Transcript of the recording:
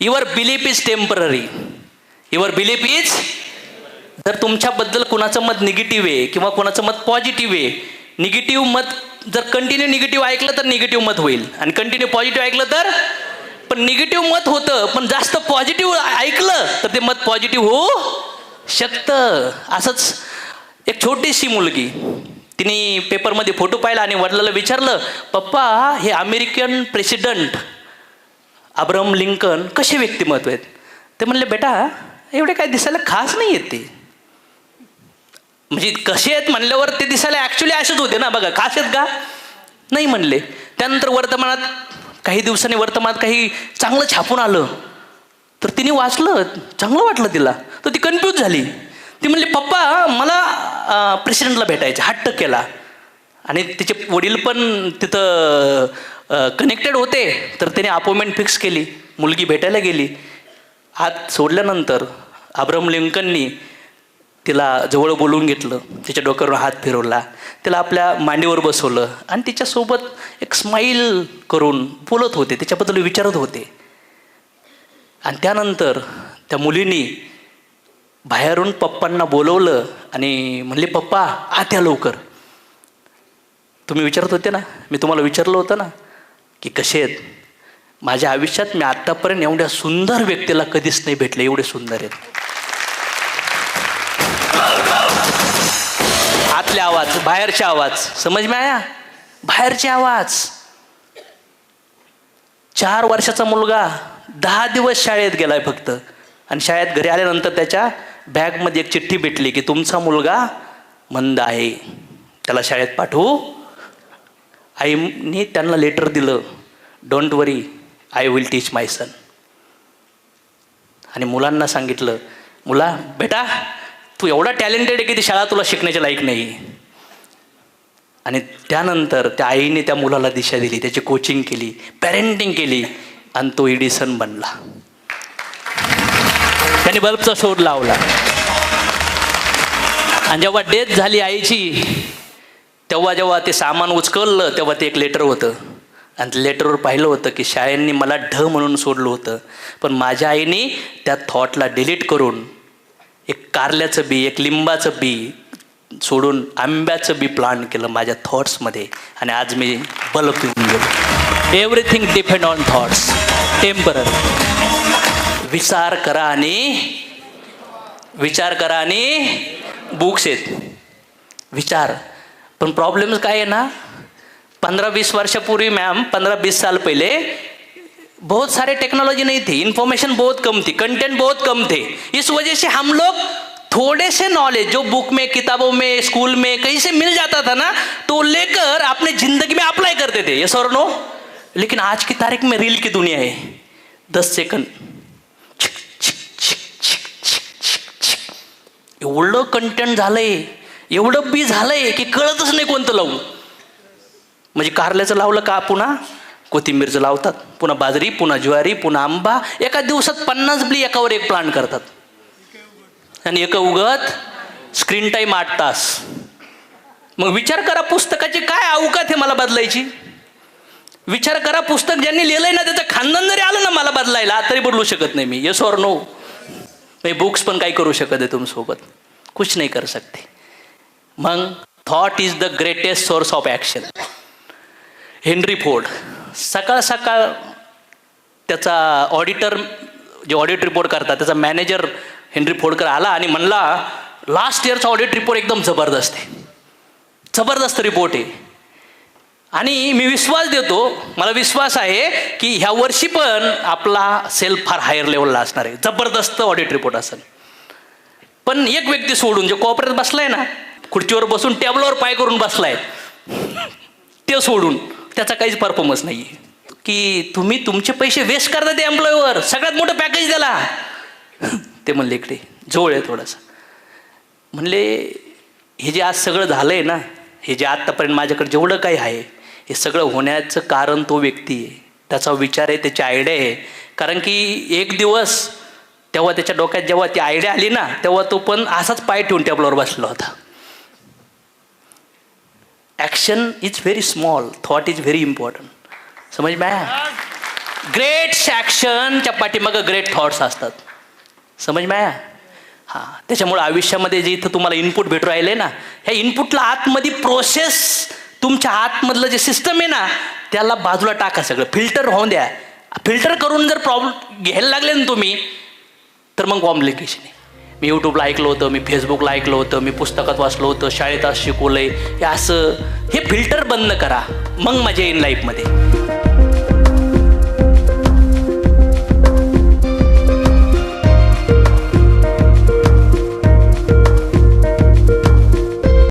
Your belief is temporary your belief is जर तुमच्याबद्दल कुणाचं मत निगेटिव्ह आहे किंवा कुणाचं मत पॉझिटिव्ह आहे निगेटिव्ह मत जर कंटिन्यू निगेटिव्ह ऐकलं तर निगेटिव्ह मत होईल. आणि कंटिन्यू पॉझिटिव्ह ऐकलं तर पण निगेटिव्ह मत होतं पण जास्त पॉझिटिव्ह ऐकलं तर ते मत पॉझिटिव्ह होऊ शकतं. असंच एक छोटीशी मुलगी तिने पेपरमध्ये फोटो पाहिला आणि वडिलाला विचारलं पप्पा हे अमेरिकन प्रेसिडेंट अब्रम लिंकन कसे व्यक्तिमत्व आहेत? ते म्हणले बेटा एवढे काय दिसायला खास नाही आहेत ते. म्हणजे कसे आहेत म्हणल्यावर ते दिसायला ॲक्च्युली असेच होते ना बघा खास आहेत का? नाही म्हणले. त्यानंतर वर्तमानात काही दिवसांनी वर्तमानात काही चांगलं छापून आलं. तर तिने वाचलं चांगलं वाटलं तिला. तर ती कन्फ्यूज झाली. ती म्हणली पप्पा मला प्रेसिडेंटला भेटायचं हट्ट केला. आणि तिचे वडील पण तिथं कनेक्टेड होते तर त्याने अपॉइंटमेंट फिक्स केली. मुलगी भेटायला गेली. हात सोडल्यानंतर अब्रम लिंकननी तिला जवळ बोलवून घेतलं. तिच्या डोक्यावर हात फिरवला. तिला आपल्या मांडीवर बसवलं. आणि तिच्यासोबत एक स्माईल करून बोलत होते. त्याच्याबद्दल विचारत होते. आणि त्यानंतर त्या मुलीनी बाहेरून पप्पांना बोलवलं आणि म्हणले पप्पा आत्या लवकर. तुम्ही विचारत होते ना? मी तुम्हाला विचारलं होतं ना? की कसे आहेत? माझ्या आयुष्यात मी आत्तापर्यंत एवढ्या सुंदर व्यक्तीला कधीच नाही भेटले एवढे सुंदर आहेत. आतले आवाज बाहेरचे आवाज. समज में आया? बाहेरचे आवाज. चार वर्षाचा मुलगा दहा दिवस शाळेत गेलाय फक्त. आणि शाळेत घरी आल्यानंतर त्याच्या बॅगमध्ये एक चिठ्ठी भेटली की तुमचा मुलगा मंद आहे. त्याला शाळेत पाठवू. आईने त्यांना लेटर दिलं. Don't worry I will teach my son आणि मुलांना सांगितलं मुला बेटा तू एवढा टॅलेंटेड आहे की ती शाळा तुला शिकण्याच्या लायक नाही. आणि त्यानंतर त्या आईने त्या मुलाला दिशा दिली त्याची कोचिंग केली पॅरेंटिंग केली आणि तो इडिसन बनला. त्याने बल्बचा शोध लावला. आणि जेव्हा डेथ झाली आईची तेव्हा जेव्हा ते सामान उचकललं तेव्हा ते एक लेटर होतं. आणि लेटरवर पाहिलं होतं की शाळेंनी मला ढ म्हणून सोडलं होतं. पण माझ्या आईने त्या थॉटला डिलीट करून एक कारल्याचं बी एक लिंबाचं बी सोडून आंब्याचं बी प्लान केलं माझ्या थॉट्समध्ये आणि आज मी बल्ब पिऊन गेलो. Everything depend on thoughts temporary विचार करा आणि विचार करा आणि बुक्स आहेत विचार. पण प्रॉब्लेम काय आहे ना पंद्रह बीस वर्षपूर्वी मैम पंद्रह बीस साल पहले बहुत सारे टेक्नोलॉजी नहीं थी इन्फॉर्मेशन बहुत कम थी कंटेंट बहुत कम थे। इस वजह से हम लोग थोड़े से नॉलेज जो बुक में किताबों में स्कूल में कहीं से मिल जाता था ना तो लेकर अपने ज़िंदगी में अप्लाई करते थे। ये सर नो लेकिन आज की तारीख में रील की दुनिया है। दस सेकंड एवढं कंटेंट झालंय एवढं बी झालंय की कळतच नाही कोणतं लावू म्हणजे कारल्याचं लावलं का पुन्हा? कोथिंबीरचं लावतात. पुन्हा बाजरी पुन्हा ज्वारी पुन्हा आंबा. एका दिवसात पन्नास बी एकावर एक प्लांट करतात. आणि एक उगत स्क्रीन टाईम आठ तास. मग विचार करा पुस्तकाची काय अवकात हे मला बदलायची? विचार करा पुस्तक ज्यांनी लिहिलंय ना त्याचं खानदान जरी आलं ना मला बदलायला तरी बदलू शकत नाही मी. येस ऑर नो मी बुक्स पण काही करू शकत आहे तुमसोबत. कुछ नाही करू शकते. मग thought is the greatest source of action Henry Ford. सकाळ सकाळ त्याचा ऑडिटर जे ऑडिट रिपोर्ट करतात त्याचा मॅनेजर हेनरी फोडकर आला आणि म्हणला लास्ट इयरचा ऑडिट रिपोर्ट एकदम जबरदस्त आहे. जबरदस्त रिपोर्ट आहे. आणि मी विश्वास देतो मला विश्वास आहे की ह्या वर्षी पण आपला सेल फार हायर लेवलला असणार आहे. जबरदस्त ऑडिट रिपोर्ट असेल. पण एक व्यक्ती सोडून जे कॉपरेट बसलाय ना खुर्चीवर बसून टेबलावर पाय करून बसलाय ते सोडून त्याचा काहीच परफॉर्मन्स नाही आहे की तुम्ही तुमचे पैसे वेस्ट करता ते एम्प्लॉईवर सगळ्यात मोठं पॅकेज द्याला ते म्हणले इकडे जवळ आहे थोडंसं. म्हणले हे जे आज सगळं झालं आहे ना हे जे आत्तापर्यंत माझ्याकडे जेवढं काही आहे हे सगळं होण्याचं कारण तो व्यक्ती आहे. त्याचा विचार आहे त्याची आयडिया आहे. कारण की एक दिवस तेव्हा त्याच्या डोक्यात जेव्हा ती आयडिया आली ना तेव्हा तो पण असाच पाय ठेवून टेबलवर बसला होता. Action is very small thought is very important समज में ग्रेट ॲक्शनच्या पाठीमागं ग्रेट थॉट्स असतात. समज माया हां त्याच्यामुळे आयुष्यामध्ये जे इथं तुम्हाला इनपुट भेटू राहिले ना ह्या इनपुटला आतमध्ये प्रोसेस तुमच्या आतमधलं जे सिस्टम आहे ना त्याला बाजूला टाका सगळं. फिल्टर होऊन द्या. फिल्टर करून जर प्रॉब्लेम घ्यायला लागले ना तुम्ही तर मग कॉम्प्लिकेशन आहे. मी यूट्यूबला ऐकलं होतं मी फेसबुकला ऐकलं होतं मी पुस्तकात वाचलं होतं शाळेत आज शिकवलंय. हे असं हे फिल्टर बंद करा. मग मजा येईल लाईफमध्ये